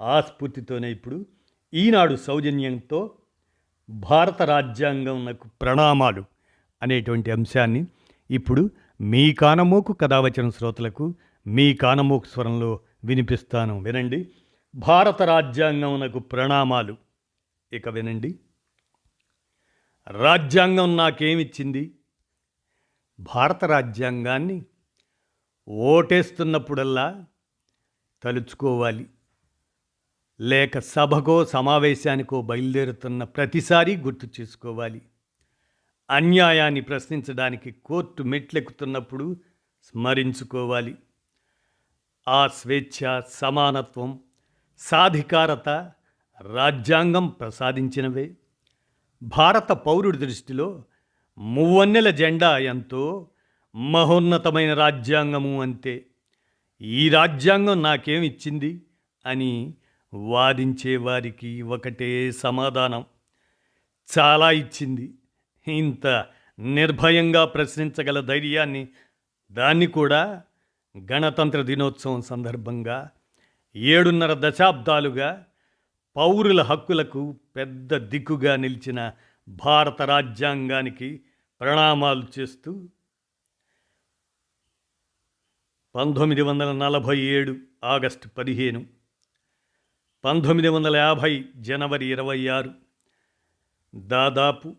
ఆ స్ఫూర్తితోనే ఇప్పుడు ఈనాడు సౌజన్యంతో భారత రాజ్యాంగంకు ప్రణామాలు అనేటువంటి అంశాన్ని ఇప్పుడు మీ కానమోకు కథావచన శ్రోతలకు మీ కానమోకు స్వరంలో వినిపిస్తాను. వినండి. భారత రాజ్యాంగంనకు ప్రణామాలు. ఇక వినండి. రాజ్యాంగం నాకేమిచ్చింది? భారత రాజ్యాంగాన్ని ఓటేస్తున్నప్పుడల్లా తలుచుకోవాలి. లేక సభకో సమావేశానికో బయలుదేరుతున్న ప్రతిసారి గుర్తు చేసుకోవాలి. అన్యాయాన్ని ప్రశ్నించడానికి కోర్టు మెట్లెక్కుతున్నప్పుడు స్మరించుకోవాలి. ఆ స్వేచ్ఛ సమానత్వం సాధికారత రాజ్యాంగం ప్రసాదించినవే. భారత పౌరుడి దృష్టిలో మువ్వన్నెల జెండా ఎంతో మహోన్నతమైన రాజ్యాంగము అంతే. ఈ రాజ్యాంగం నాకేమిచ్చింది అని వాదించే వారికి ఒకటే సమాధానం. చాలా ఇచ్చింది. ఇంత నిర్భయంగా ప్రశ్నించగల ధైర్యాన్ని దాన్ని కూడా గణతంత్ర దినోత్సవం సందర్భంగా ఏడున్నర దశాబ్దాలుగా పౌరుల హక్కులకు పెద్ద దిక్కుగా నిలిచిన భారత రాజ్యాంగానికి ప్రణామాలు చేస్తూ పంతొమ్మిది వందల నలభై ఏడు ఆగస్టు పదిహేను పంతొమ్మిది వందల యాభై జనవరి ఇరవై ఆరు. దాదాపు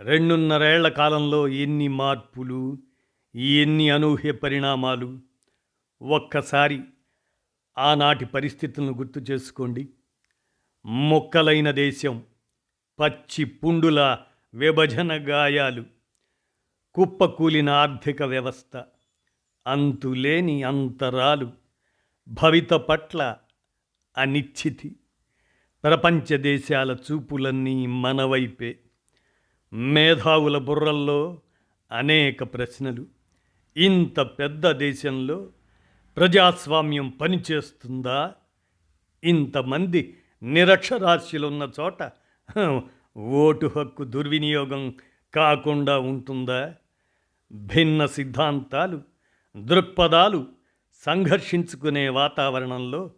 రెండున్నరేళ్ళ కాలంలో ఎన్ని మార్పులు ఎన్ని అనూహ్య పరిణామాలు ఒక్కసారి ఆనాటి పరిస్థితులను గుర్తు చేసుకోండి. మొక్కలైన దేశం పచ్చి పుండుల విభజన గాయాలు కుప్పకూలిన ఆర్థిక వ్యవస్థ అంతులేని అంతరాలు భవిత పట్ల అనిశ్చితి ప్రపంచ దేశాల చూపులన్నీ మనవైపే మేధావుల బుర్రల్లో అనేక ప్రశ్నలు. ఇంత పెద్ద దేశంలో ప్రజాస్వామ్యం పనిచేస్తుందా? ఇంతమంది నిరక్షరాస్యులున్న చోట ఓటు హక్కు దుర్వినియోగం కాకుండా ఉంటుందా? భిన్న సిద్ధాంతాలు దృక్పథాలు సంఘర్షించుకునే వాతావరణంలో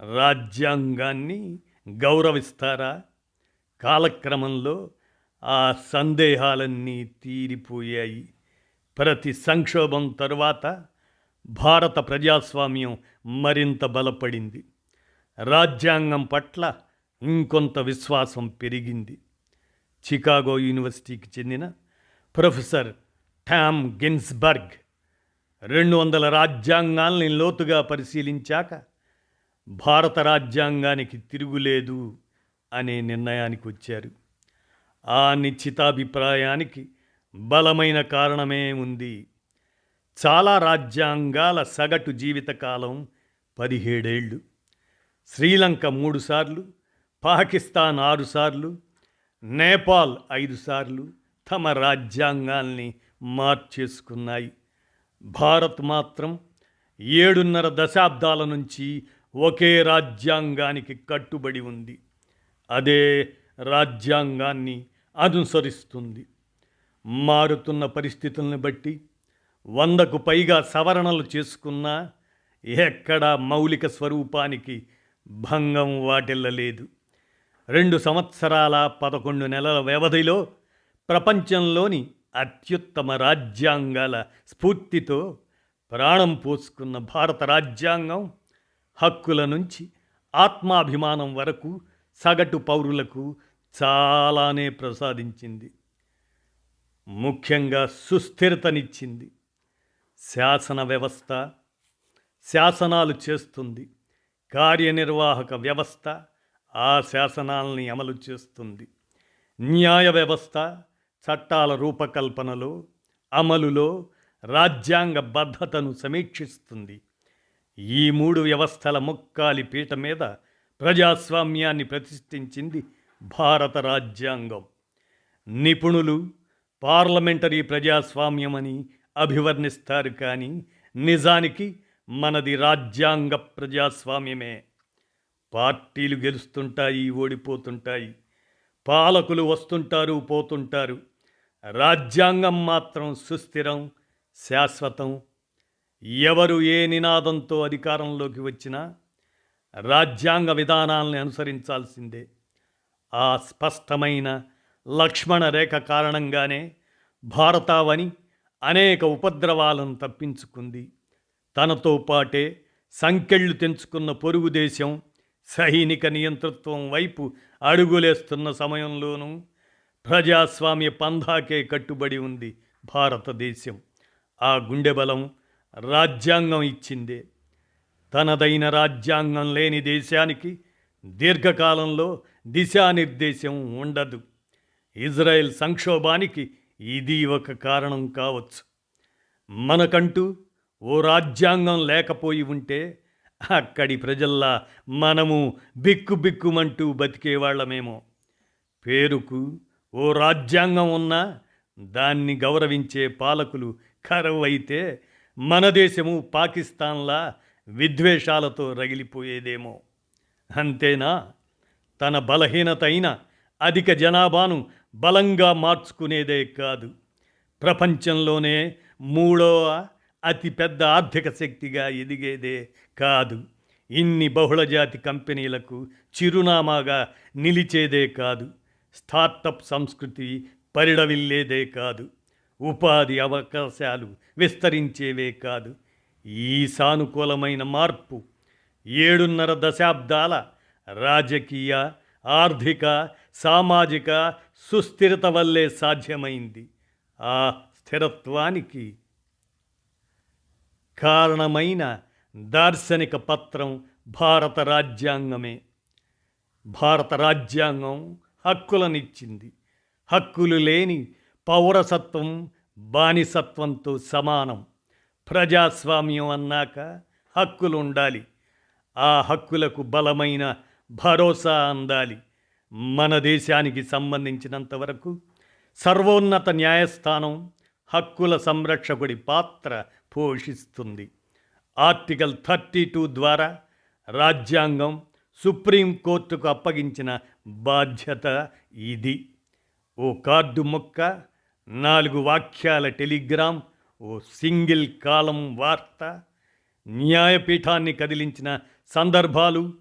రాజ్యాంగాన్ని గౌరవిస్తారా? కాలక్రమంలో ఆ సందేహాలన్నీ తీరిపోయాయి. ప్రతి సంక్షోభం తరువాత భారత ప్రజాస్వామ్యం మరింత బలపడింది. రాజ్యాంగం పట్ల ఇంకొంత విశ్వాసం పెరిగింది. చికాగో యూనివర్సిటీకి చెందిన ప్రొఫెసర్ టామ్ గిన్స్బర్గ్ రెండు వందల రాజ్యాంగాల్ని లోతుగా పరిశీలించాక భారత రాజ్యాంగానికి తిరుగులేదు అనే నిర్ణయానికి వచ్చారు. ఆ నిశ్చితాభిప్రాయానికి బలమైన కారణమే ఉంది. చాలా రాజ్యాంగాల సగటు జీవితకాలం పదిహేడేళ్ళు శ్రీలంక మూడుసార్లు పాకిస్తాన్ ఆరుసార్లు నేపాల్ ఐదుసార్లు తమ రాజ్యాంగాల్ని మార్చేసుకున్నాయి. భారత్ మాత్రం ఏడున్నర దశాబ్దాల నుంచి ఒకే రాజ్యాంగానికి కట్టుబడి ఉంది. అదే రాజ్యాంగాన్ని అనుసరిస్తుంది. మారుతున్న పరిస్థితులను బట్టి వందకు పైగా సవరణలు చేసుకున్నా ఎక్కడా మౌలిక స్వరూపానికి భంగం వాటిల్లలేదు రెండు సంవత్సరాల పదకొండు నెలల వ్యవధిలో ప్రపంచంలోని అత్యుత్తమ రాజ్యాంగాల స్ఫూర్తితో ప్రాణం పోసుకున్న భారత రాజ్యాంగం హక్కుల నుంచి ఆత్మాభిమానం వరకు సగటు పౌరులకు చాలానే ప్రసాదించింది. ముఖ్యంగా సుస్థిరతనిచ్చింది. శాసన వ్యవస్థ శాసనాలు చేస్తుంది. కార్యనిర్వాహక వ్యవస్థ ఆ శాసనాలని అమలు చేస్తుంది. న్యాయ వ్యవస్థ చట్టాల రూపకల్పనలో అమలులో రాజ్యాంగ బద్ధతను సమీక్షిస్తుంది. ఈ మూడు వ్యవస్థల ముక్కాలి పీట మీద ప్రజాస్వామ్యాన్ని ప్రతిష్ఠించింది భారత రాజ్యాంగం. నిపుణులు పార్లమెంటరీ ప్రజాస్వామ్యమని అభివర్ణిస్తారు కానీ నిజానికి మనది రాజ్యాంగ ప్రజాస్వామ్యమే. పార్టీలు గెలుస్తుంటాయి ఓడిపోతుంటాయి. పాలకులు వస్తుంటారు పోతుంటారు. రాజ్యాంగం మాత్రం సుస్థిరం శాశ్వతం ఎవరు ఏ నినాదంతో అధికారంలోకి వచ్చినా రాజ్యాంగ విధానాల్ని అనుసరించాల్సిందే. ఆ స్పష్టమైన లక్ష్మణ రేఖ కారణంగానే భారతావని అనేక ఉపద్రవాలను తప్పించుకుంది. తనతో పాటే సంకెళ్ళు తెంచుకున్న పొరుగు దేశం సైనిక నియంతృత్వం వైపు అడుగులేస్తున్న సమయంలోనూ ప్రజాస్వామ్య పంధాకే కట్టుబడి ఉంది భారతదేశం. ఆ గుండె బలం రాజ్యాంగం ఇచ్చిందే. తనదైన రాజ్యాంగం లేని దేశానికి దీర్ఘకాలంలో దిశానిర్దేశం ఉండదు. ఇజ్రాయెల్ సంక్షోభానికి ఇది ఒక కారణం కావచ్చు. మనకంటూ ఓ రాజ్యాంగం లేకపోయి ఉంటే అక్కడి ప్రజల్లా మనము బిక్కు బిక్కుమంటూ బతికేవాళ్ళమేమో. పేరుకు ఓ రాజ్యాంగం ఉన్నా దాన్ని గౌరవించే పాలకులు కరువైతే మన దేశము పాకిస్తాన్లా విద్వేషాలతో రగిలిపోయేదేమో. అంతేనా? తన బలహీనత అయిన అధిక జనాభాను బలంగా మార్చుకునేదే కాదు. ప్రపంచంలోనే మూడవ అతిపెద్ద ఆర్థిక శక్తిగా ఎదిగేదే కాదు. ఇన్ని బహుళజాతి కంపెనీలకు చిరునామాగా నిలిచేదే కాదు. స్టార్టప్ సంస్కృతి పరిడవిల్లేదే కాదు. ఉపాధి అవకాశాలు విస్తరించేవే కాదు. ఈ సానుకూలమైన మార్పు ఏడున్నర దశాబ్దాల రాజకీయ ఆర్థిక సామాజిక సుస్థిరత వల్లే సాధ్యమైంది. ఆ స్థిరత్వానికి కారణమైన దార్శనిక పత్రం భారత రాజ్యాంగమే. భారత రాజ్యాంగం హక్కులనిచ్చింది. హక్కులు లేని పౌరసత్వం బానిసత్వంతో సమానం. ప్రజాస్వామ్యం అన్నాక హక్కులు ఉండాలి ఆ హక్కులకు బలమైన భరోసా అందాలి. మన దేశానికి సంబంధించినంతవరకు సర్వోన్నత న్యాయస్థానం హక్కుల సంరక్షకుడి పాత్ర పోషిస్తుంది. ఆర్టికల్ థర్టీ టూ ద్వారా రాజ్యాంగం సుప్రీంకోర్టుకు అప్పగించిన బాధ్యత ఇది. ఓ కార్డు మొక్క నాలుగు వాక్యాల టెలిగ్రామ్ ఓ సింగిల్ కాలం వార్త న్యాయపీఠాన్ని కదిలించిన సందర్భాలు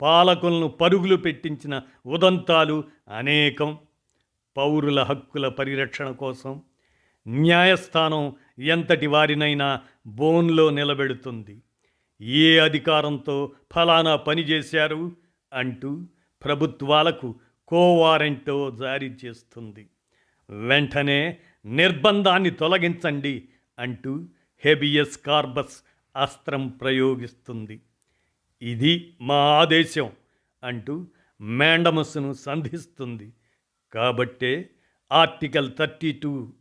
పాలకులను పరుగులు పెట్టించిన ఉదంతాలు అనేకం. పౌరుల హక్కుల పరిరక్షణ కోసం న్యాయస్థానం ఎంతటి వారినైనా బోన్లో నిలబెడుతుంది. ఏ అధికారంతో ఫలానా పని చేశారు అంటూ ప్రభుత్వాలకు కోవారెంటో జారీ చేస్తుంది. వెంటనే నిర్బంధాన్ని తొలగించండి అంటూ హెబియస్ కార్బస్ అస్త్రం ప్రయోగిస్తుంది. ఇది మా ఆదేశం అంటూ మేండమస్ను సంధిస్తుంది. కాబట్టే ఆర్టికల్ థర్టీ టూ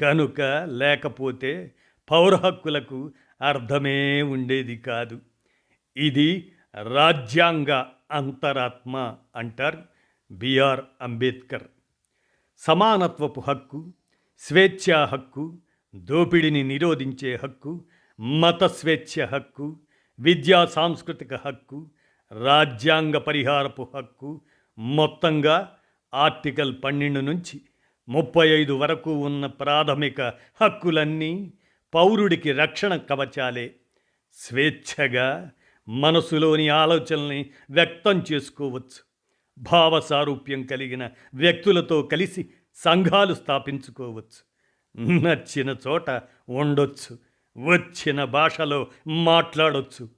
కనుక లేకపోతే పౌర హక్కులకు అర్థమే ఉండేది కాదు. ఇది రాజ్యాంగ అంతరాత్మ అంటారు బిఆర్ అంబేద్కర్. సమానత్వపు హక్కు స్వేచ్ఛా హక్కు దోపిడిని నిరోధించే హక్కు మత స్వేచ్ఛ హక్కు విద్యా సాంస్కృతిక హక్కు రాజ్యాంగ పరిహారపు హక్కు మొత్తంగా ఆర్టికల్ పన్నెండు నుంచి ముప్పై ఐదు వరకు ఉన్న ప్రాథమిక హక్కులన్నీ పౌరుడికి రక్షణ కవచాలే. స్వేచ్ఛగా మనసులోని ఆలోచనల్ని వ్యక్తం చేసుకోవచ్చు. భావ సారూప్యం కలిగిన వ్యక్తులతో కలిసి సంఘాలు స్థాపించుకోవచ్చు. నచ్చిన చోట ఉండొచ్చు వచ్చిన భాషలో మాట్లాడొచ్చు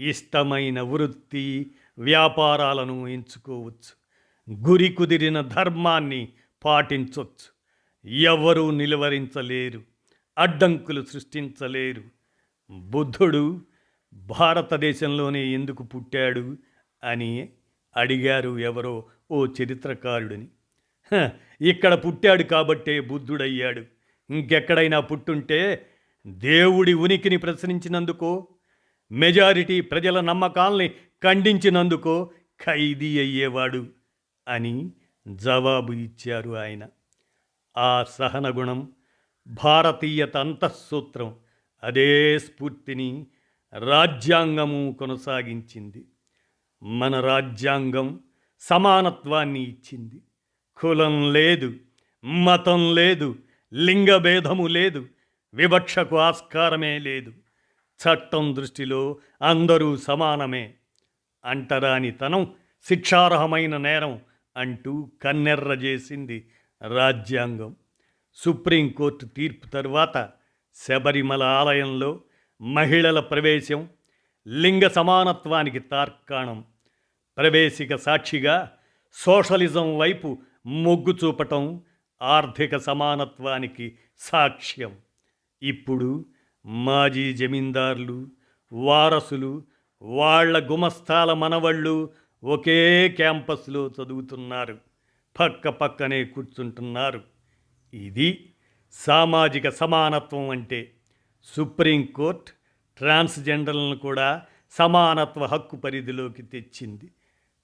ఇష్టమైన వృత్తి వ్యాపారాలను ఎంచుకోవచ్చు గురి కుదిరిన ధర్మాన్ని పాటించవచ్చు ఎవరూ నిలువరించలేరు అడ్డంకులు సృష్టించలేరు. బుద్ధుడు భారతదేశంలోనే ఎందుకు పుట్టాడు అని అడిగారు ఎవరో ఓ చరిత్రకారుడిని. ఇక్కడ పుట్టాడు కాబట్టే బుద్ధుడయ్యాడు. ఇంకెక్కడైనా పుట్టుంటే దేవుడి ఉనికిని ప్రశ్నించినందుకో మెజారిటీ ప్రజల నమ్మకాల్ని ఖండించినందుకో ఖైదీ అయ్యేవాడు అని జవాబు ఇచ్చారు ఆయన. ఆ సహనగుణం భారతీయత అంతఃసూత్రం అదే స్ఫూర్తిని రాజ్యాంగము కొనసాగించింది. మన రాజ్యాంగం సమానత్వాన్ని ఇచ్చింది. కులం లేదు మతం లేదు లింగభేదము లేదు వివక్షకు ఆస్కారమే లేదు. చట్టం దృష్టిలో అందరూ సమానమే. అంటరానితనం శిక్షార్హమైన నేరం అంటూ కన్నెర్ర చేసింది రాజ్యాంగం. సుప్రీంకోర్టు తీర్పు తరువాత శబరిమల ఆలయంలో మహిళల ప్రవేశం లింగ సమానత్వానికి తార్కాణం. ప్రవేశిక సాక్షిగా సోషలిజం వైపు మొగ్గు చూపటం ఆర్థిక సమానత్వానికి సాక్ష్యం. ఇప్పుడు మాజీ జమీందారులు వారసులు వాళ్ళ గుమస్థాల మనవళ్ళు ఒకే క్యాంపస్లో చదువుతున్నారు. పక్క పక్కనే కూర్చుంటున్నారు. ఇది సామాజిక సమానత్వం అంటే సుప్రీంకోర్టు ట్రాన్స్జెండర్లను కూడా సమానత్వ హక్కు పరిధిలోకి తెచ్చింది.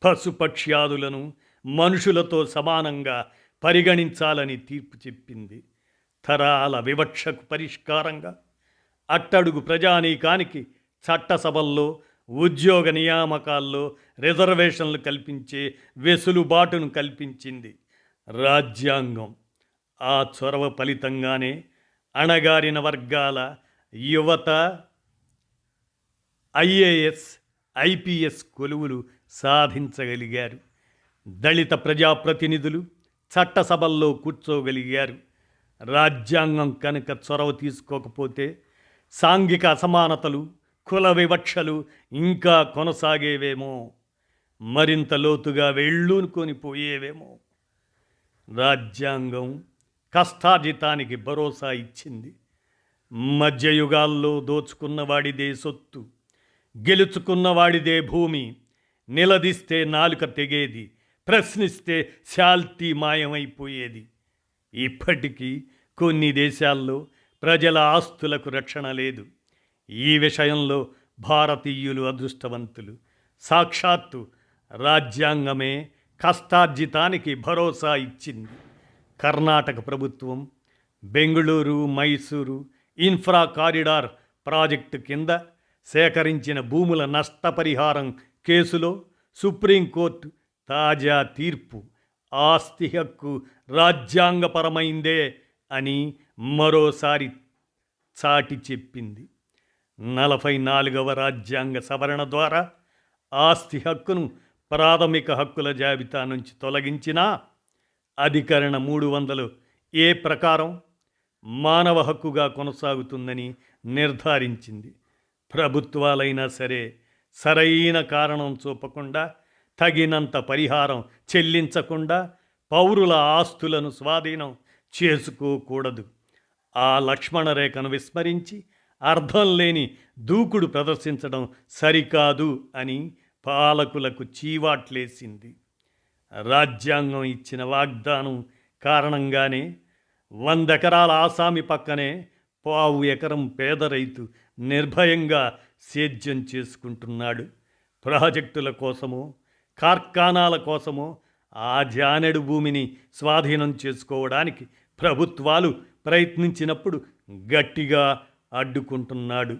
పశుపక్ష్యాదులను మనుషులతో సమానంగా పరిగణించాలని తీర్పు చెప్పింది. తరాల వివక్షకు పరిష్కారంగా అట్టడుగు ప్రజానీకానికి చట్టసభల్లో ఉద్యోగ నియామకాల్లో రిజర్వేషన్లు కల్పించే వెసులుబాటును కల్పించింది రాజ్యాంగం. ఆ చొరవ ఫలితంగానే అణగారిన వర్గాల యువత ఐఏఎస్ ఐపీఎస్ కొలువులు సాధించగలిగారు. దళిత ప్రజాప్రతినిధులు చట్టసభల్లో కూర్చోగలిగారు. రాజ్యాంగం కనుక చొరవ తీసుకోకపోతే సాంఘిక అసమానతలు కుల వివక్షలు ఇంకా కొనసాగేవేమో. మరింత లోతుగా వెళ్ళూనుకొని పోయేవేమో. రాజ్యాంగం కష్టాజితానికి భరోసా ఇచ్చింది. మధ్యయుగాల్లో దోచుకున్నవాడిదే సొత్తు. గెలుచుకున్నవాడిదే భూమి. నిలదీస్తే నాలుక తెగేది. ప్రశ్నిస్తే శాల్తి మాయమైపోయేది. ఇప్పటికీ కొన్ని దేశాల్లో ప్రజల ఆస్తులకు రక్షణ లేదు. ఈ విషయంలో భారతీయులు అదృష్టవంతులు. సాక్షాత్తు రాజ్యాంగమే కష్టార్జితానికి భరోసా ఇచ్చింది. కర్ణాటక ప్రభుత్వం Bengaluru Mysuru infra corridor project కింద సేకరించిన భూముల నష్టపరిహారం కేసులో సుప్రీంకోర్టు తాజా తీర్పు ఆస్తి హక్కు రాజ్యాంగపరమైందే అని మరోసారి చాటి చెప్పింది. నలభై నాలుగవ రాజ్యాంగ సవరణ ద్వారా ఆస్తి హక్కును ప్రాథమిక హక్కుల జాబితా నుంచి తొలగించినా అధికరణ మూడు వందలు ఏ ప్రకారం మానవ హక్కుగా కొనసాగుతుందని నిర్ధారించింది. ప్రభుత్వాలైనా సరే సరైన కారణం చూపకుండా తగినంత పరిహారం చెల్లించకుండా పౌరుల ఆస్తులను స్వాధీనం చేసుకోకూడదు. ఆ లక్ష్మణ రేఖను విస్మరించి అర్థం లేని దూకుడు ప్రదర్శించడం సరికాదు అని పాలకులకు చీవాట్లేసింది. రాజ్యాంగం ఇచ్చిన వాగ్దానం కారణంగానే వంద ఎకరాల ఆసామి పక్కనే పావు ఎకరం పేద రైతు నిర్భయంగా సేద్యం చేసుకుంటున్నాడు. ప్రాజెక్టుల కోసమో కార్ఖానాల కోసమో ఆ జానెడు భూమిని స్వాధీనం చేసుకోవడానికి ప్రభుత్వాలు ప్రయత్నించినప్పుడు గట్టిగా అడ్డుకుంటున్నాడు.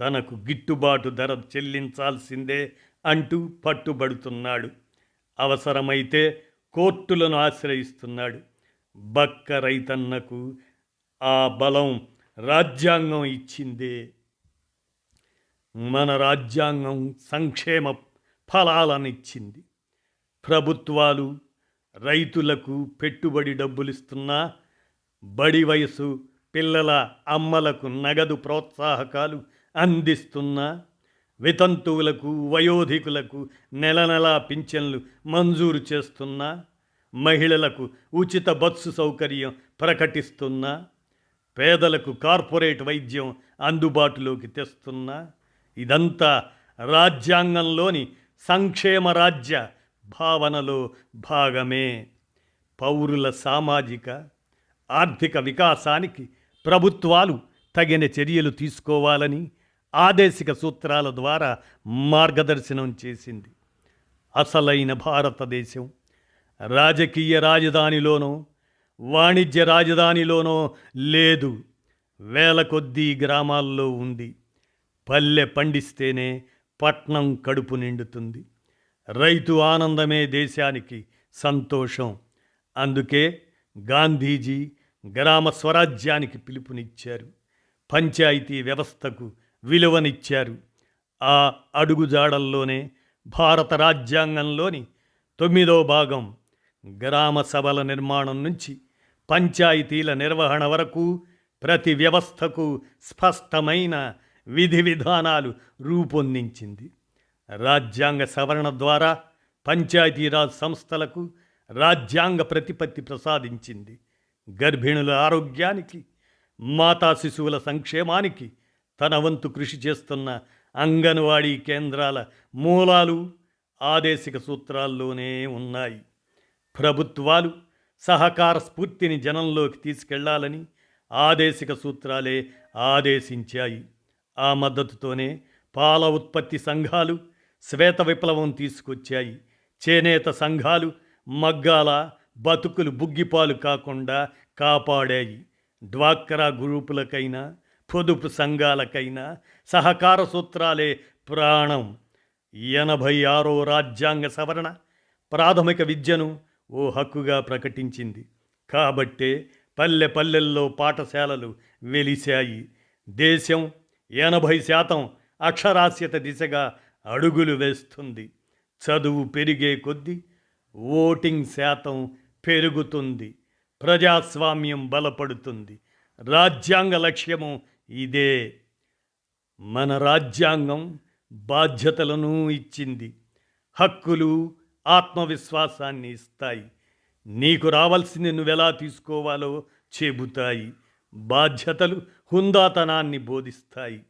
తనకు గిట్టుబాటు ధర చెల్లించాల్సిందే అంటూ పట్టుబడుతున్నాడు. అవసరమైతే కోర్టులను ఆశ్రయిస్తున్నాడు. బక్క రైతన్నకు ఆ బలం రాజ్యాంగం ఇచ్చిందే. మన రాజ్యాంగం సంక్షేమ ఫలాలనిచ్చింది ప్రభుత్వాలు రైతులకు పెట్టుబడి డబ్బులిస్తున్నా బడి వయసు పిల్లల అమ్మలకు నగదు ప్రోత్సాహకాలు అందిస్తున్నా వితంతువులకు వయోధికులకు నెల నెలా పింఛన్లు మంజూరు చేస్తున్నా మహిళలకు ఉచిత బస్సు సౌకర్యం ప్రకటిస్తున్నా పేదలకు కార్పొరేట్ వైద్యం అందుబాటులోకి తెస్తున్నా ఇదంతా రాజ్యాంగంలోని సంక్షేమ రాజ్య భావనలో భాగమే. పౌరుల సామాజిక ఆర్థిక వికాసానికి ప్రభుత్వాలు తగిన చర్యలు తీసుకోవాలని ఆదేశిక సూత్రాల ద్వారా మార్గదర్శనం చేసింది. అసలైన భారతదేశం రాజకీయ రాజధానిలోనూ వాణిజ్య రాజధానిలోనో లేదు. వేల కొద్దీ గ్రామాల్లో ఉంది. పల్లె పండిస్తేనే పట్నం కడుపు నిండుతుంది. రైతు ఆనందమే దేశానికి సంతోషం. అందుకే గాంధీజీ గ్రామ స్వరాజ్యానికి పిలుపునిచ్చారు. పంచాయతీ వ్యవస్థకు విలువనిచ్చారు. ఆ అడుగుజాడల్లోనే భారత రాజ్యాంగంలోని తొమ్మిదో భాగం గ్రామ సభల నిర్మాణం నుంచి పంచాయతీల నిర్వహణ వరకు ప్రతి వ్యవస్థకు స్పష్టమైన విధి విధానాలు రూపొందించింది. రాజ్యాంగ సవరణ ద్వారా పంచాయతీరాజ్ సంస్థలకు రాజ్యాంగ ప్రతిపత్తి ప్రసాదించింది. గర్భిణుల ఆరోగ్యానికి మాతా శిశువుల సంక్షేమానికి తన వంతు కృషి చేస్తున్న అంగన్వాడీ కేంద్రాల మూలాలు ఆదేశిక సూత్రాల్లోనే ఉన్నాయి. ప్రభుత్వాలు సహకార స్ఫూర్తిని జనంలోకి తీసుకెళ్ళాలని ఆదేశిక సూత్రాలే ఆదేశించాయి. ఆ మద్దతుతోనే పాల ఉత్పత్తి సంఘాలు శ్వేత విప్లవం తీసుకొచ్చాయి. చేనేత సంఘాలు మగ్గాల బతుకులు బుగ్గిపాలు కాకుండా కాపాడాయి. డ్వాక్రా గ్రూపులకైనా పొదుపు సంఘాలకైనా సహకార సూత్రాలే ప్రాణం. ఎనభై ఆరో రాజ్యాంగ సవరణ ప్రాథమిక విద్యను ఓ హక్కుగా ప్రకటించింది. కాబట్టే పల్లె పల్లెల్లో పాఠశాలలు వెలిశాయి. దేశం ఎనభై శాతం అక్షరాస్యత దిశగా అడుగులు వేస్తుంది. చదువు పెరిగే కొద్దీ ఓటింగ్ శాతం పెరుగుతుంది. ప్రజాస్వామ్యం బలపడుతుంది. రాజ్యాంగ లక్ష్యము ఇదే. మన రాజ్యాంగం బాధ్యతలను ఇచ్చింది. హక్కులు ఆత్మవిశ్వాసాన్ని ఇస్తాయి. నీకు రావాల్సింది నువ్వెలా తీసుకోవాలో చెబుతాయి. బాధ్యతలు హుందాతనాన్ని బోధిస్తాయి.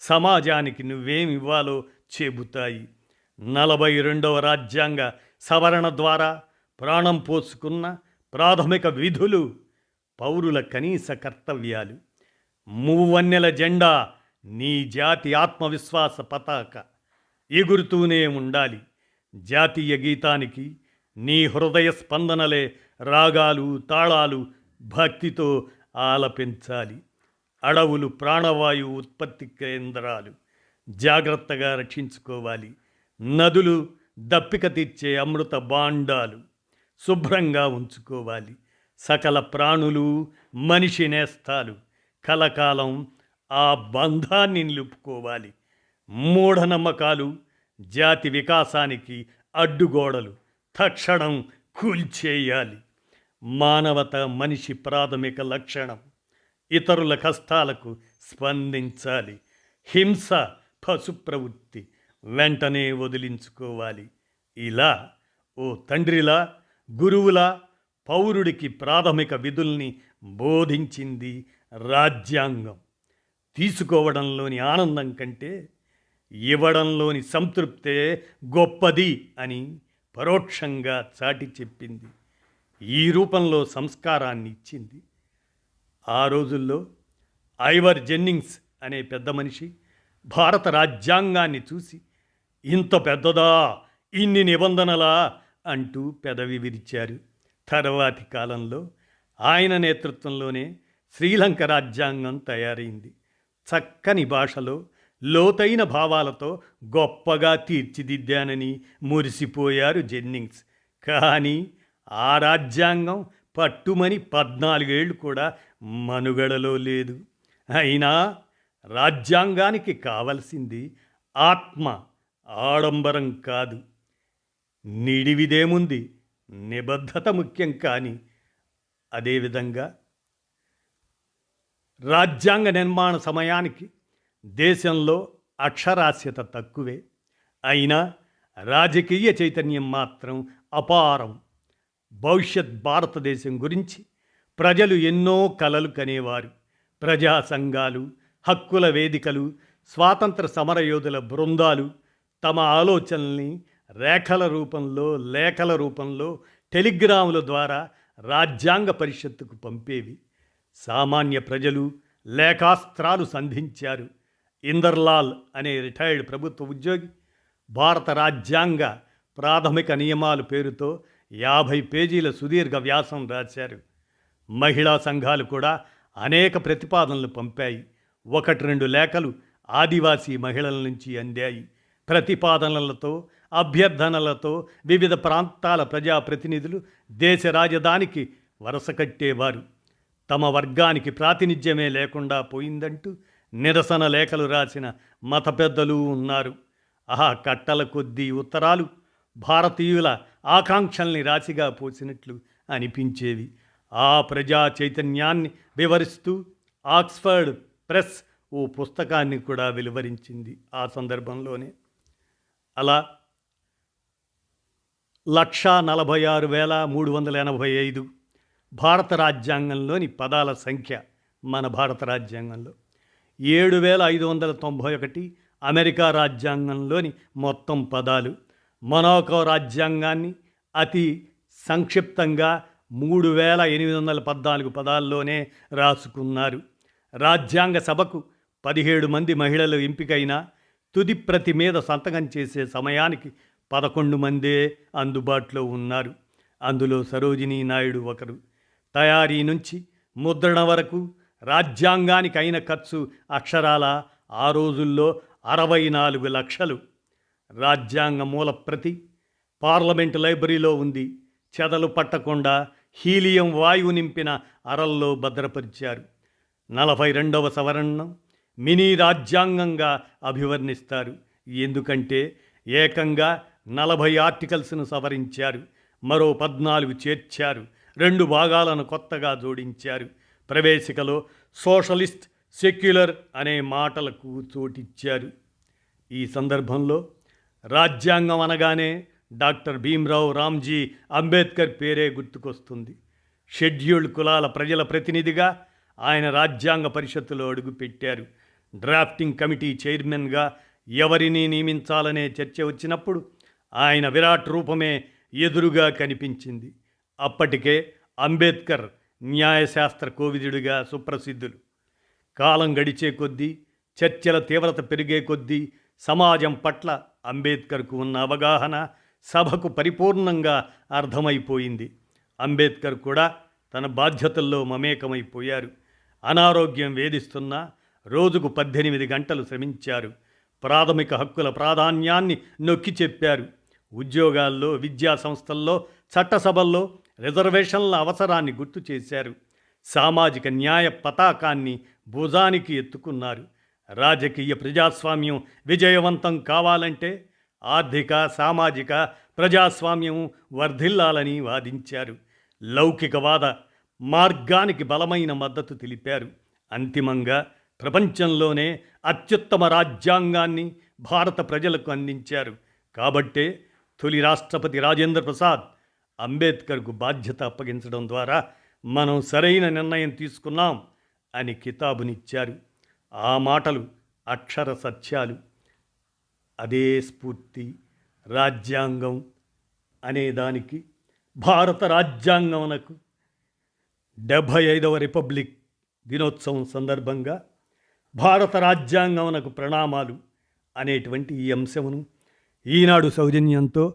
సమాజానికి నువ్వేమివ్వాలో చెబుతాయి. నలభై రెండవ రాజ్యాంగ సవరణ ద్వారా ప్రాణం పోసుకున్న ప్రాథమిక విధులు పౌరుల కనీస కర్తవ్యాలు. మూవన్నెల జెండా నీ జాతి ఆత్మవిశ్వాస పతాక. ఎగురుతూనే ఉండాలి. జాతీయ గీతానికి నీ హృదయ స్పందనలే రాగాలు తాళాలు భక్తితో ఆలపించాలి. అడవులు ప్రాణవాయు ఉత్పత్తి కేంద్రాలు జాగ్రత్తగా రక్షించుకోవాలి. నదులు దప్పిక తీర్చే అమృత బాండాలు శుభ్రంగా ఉంచుకోవాలి. సకల ప్రాణులు మనిషి నేస్తాలు. కలకాలం ఆ బంధాన్ని నిలుపుకోవాలి. మూఢనమ్మకాలు జాతి వికాసానికి అడ్డుగోడలు. తక్షణం కూల్చేయాలి. మానవత మనిషి ప్రాథమిక లక్షణం. ఇతరుల కష్టాలకు స్పందించాలి. హింస పశు ప్రవృత్తి వెంటనే వదిలించుకోవాలి. ఇలా ఓ తండ్రిలా గురువులా పౌరుడికి ప్రాథమిక విధుల్ని బోధించింది రాజ్యాంగం. తీసుకోవడంలోని ఆనందం కంటే ఇవ్వడంలోని సంతృప్తే గొప్పది అని పరోక్షంగా చాటి చెప్పింది. ఈ రూపంలో సంస్కారాన్ని ఇచ్చింది. ఆ రోజుల్లో ఐవర్ జెన్నింగ్స్ అనే పెద్ద మనిషి భారత రాజ్యాంగాన్ని చూసి ఇంత పెద్దదా? ఇన్ని నిబంధనలా? అంటూ పెదవి విరిచారు. తర్వాతి కాలంలో ఆయన నేతృత్వంలోనే శ్రీలంక రాజ్యాంగం తయారైంది. చక్కని భాషలో లోతైన భావాలతో గొప్పగా తీర్చిదిద్దానని మురిసిపోయారు జెన్నింగ్స్. కానీ ఆ రాజ్యాంగం పట్టుమని పద్నాలుగేళ్ళు కూడా మనుగడలో లేదు. అయినా రాజ్యాంగానికి కావలసింది ఆత్మ ఆడంబరం కాదు. నిడివిదేముంది నిబద్ధత ముఖ్యం కానీ అదేవిధంగా రాజ్యాంగ నిర్మాణ సమయానికి దేశంలో అక్షరాస్యత తక్కువే అయినా రాజకీయ చైతన్యం మాత్రం అపారం. భవిష్యత్ భారతదేశం గురించి ప్రజలు ఎన్నో కలలు కనేవారు. ప్రజా సంఘాలు హక్కుల వేదికలు స్వాతంత్ర సమరయోధుల బృందాలు తమ ఆలోచనల్ని రేఖల రూపంలో లేఖల రూపంలో టెలిగ్రాముల ద్వారా రాజ్యాంగ పరిషత్తుకు పంపేవి. సామాన్య ప్రజలు లేఖాస్త్రాలు సంధించారు. ఇందర్లాల్ అనే రిటైర్డ్ ప్రభుత్వ ఉద్యోగి భారత రాజ్యాంగ ప్రాథమిక నియమాలు పేరుతో యాభై పేజీల సుదీర్ఘ వ్యాసం రాశారు. మహిళా సంఘాలు కూడా అనేక ప్రతిపాదనలు పంపాయి. ఒకటి రెండు లేఖలు ఆదివాసీ మహిళల నుంచి అందాయి. ప్రతిపాదనలతో అభ్యర్థనలతో వివిధ ప్రాంతాల ప్రజాప్రతినిధులు దేశ రాజధానికి వరస కట్టేవారు. తమ వర్గానికి ప్రాతినిధ్యమే లేకుండా పోయిందంటూ నిరసన లేఖలు రాసిన మత పెద్దలు ఉన్నారు. ఆహా కట్టల కొద్దీ ఉత్తరాలు భారతీయుల ఆకాంక్షల్ని రాశిగా పోసినట్లు అనిపించేవి. ఆ ప్రజా చైతన్యాన్ని వివరిస్తూ ఆక్స్ఫర్డ్ ప్రెస్ ఓ పుస్తకాన్ని కూడా వెలువరించింది ఆ సందర్భంలోనే. అలా లక్షా నలభై ఆరు వేల మూడు వందల ఎనభై ఐదు భారత రాజ్యాంగంలోని పదాల సంఖ్య మన భారత రాజ్యాంగంలో. ఏడు వేల ఐదు వందల తొంభై ఒకటి అమెరికా రాజ్యాంగంలోని మొత్తం పదాలు మొనాకో రాజ్యాంగాన్ని అతి సంక్షిప్తంగా మూడు వేల ఎనిమిది వందల పద్నాలుగు పదాల్లోనే రాసుకున్నారు. రాజ్యాంగ సభకు పదిహేడు మంది మహిళలు ఎంపికైన తుది ప్రతి మీద సంతకం చేసే సమయానికి పదకొండు మందే అందుబాటులో ఉన్నారు. అందులో సరోజినీ నాయుడు ఒకరు. తయారీ నుంచి ముద్రణ వరకు రాజ్యాంగానికి అయిన ఖర్చు అక్షరాల ఆ రోజుల్లో అరవై నాలుగు లక్షలు. రాజ్యాంగ మూల ప్రతి పార్లమెంటు లైబ్రరీలో ఉంది. చెదలు పట్టకుండా హీలియం వాయువు నింపిన అరల్లో భద్రపరిచారు. నలభై రెండవ సవరణం మినీ రాజ్యాంగంగా అభివర్ణిస్తారు. ఎందుకంటే ఏకంగా నలభై ఆర్టికల్స్ను సవరించారు. మరో పద్నాలుగు చేర్చారు. రెండు భాగాలను కొత్తగా జోడించారు. ప్రవేశికలో సోషలిస్ట్ సెక్యులర్ అనే మాటలకు చోటిచ్చారు. ఈ సందర్భంలో రాజ్యాంగం అనగానే డాక్టర్ భీమ్రావు రామ్జీ అంబేద్కర్ పేరే గుర్తుకొస్తుంది. షెడ్యూల్డ్ కులాల ప్రజల ప్రతినిధిగా ఆయన రాజ్యాంగ పరిషత్తులో అడుగుపెట్టారు. డ్రాఫ్టింగ్ కమిటీ చైర్మన్గా ఎవరిని నియమించాలనే చర్చ వచ్చినప్పుడు ఆయన విరాట్ రూపమే ఎదురుగా కనిపించింది. అప్పటికే అంబేద్కర్ న్యాయశాస్త్ర కోవిదుడిగా సుప్రసిద్ధులు. కాలం గడిచే కొద్దీ చర్చల తీవ్రత పెరిగే కొద్దీ సమాజం పట్ల అంబేద్కర్కు ఉన్న అవగాహన సభకు పరిపూర్ణంగా అర్థమైపోయింది. అంబేద్కర్ కూడా తన బాధ్యతల్లో మమేకమైపోయారు. అనారోగ్యం వేధిస్తున్నా రోజుకు పద్దెనిమిది గంటలు శ్రమించారు. ప్రాథమిక హక్కుల ప్రాధాన్యాన్ని నొక్కి చెప్పారు. ఉద్యోగాల్లో విద్యా సంస్థల్లో చట్టసభల్లో రిజర్వేషన్ల అవసరాన్ని గుర్తు చేశారు. సామాజిక న్యాయ పతాకాన్ని భుజానికి ఎత్తుకున్నారు. రాజకీయ ప్రజాస్వామ్యం విజయవంతం కావాలంటే ఆర్థిక సామాజిక ప్రజాస్వామ్యం వర్ధిల్లాలని వాదించారు. లౌకికవాద మార్గానికి బలమైన మద్దతు తెలిపారు. అంతిమంగా ప్రపంచంలోనే అత్యుత్తమ రాజ్యాంగాన్ని భారత ప్రజలకు అందించారు. కాబట్టే తొలి రాష్ట్రపతి రాజేంద్ర ప్రసాద్ అంబేద్కర్కు బాధ్యత అప్పగించడం ద్వారా మనం సరైన నిర్ణయం తీసుకున్నాం అని కితాబునిచ్చారు. ఆ మాటలు అక్షర సత్యాలు అదే స్ఫూర్తి రాజ్యాంగం అనేదానికి భారత రాజ్యాంగమునకు డెబ్భై ఐదవ రిపబ్లిక్ దినోత్సవం సందర్భంగా భారత రాజ్యాంగమునకు ప్రణామాలు అనేటువంటి ఈ అంశమును ఈనాడు సౌజన్యంతో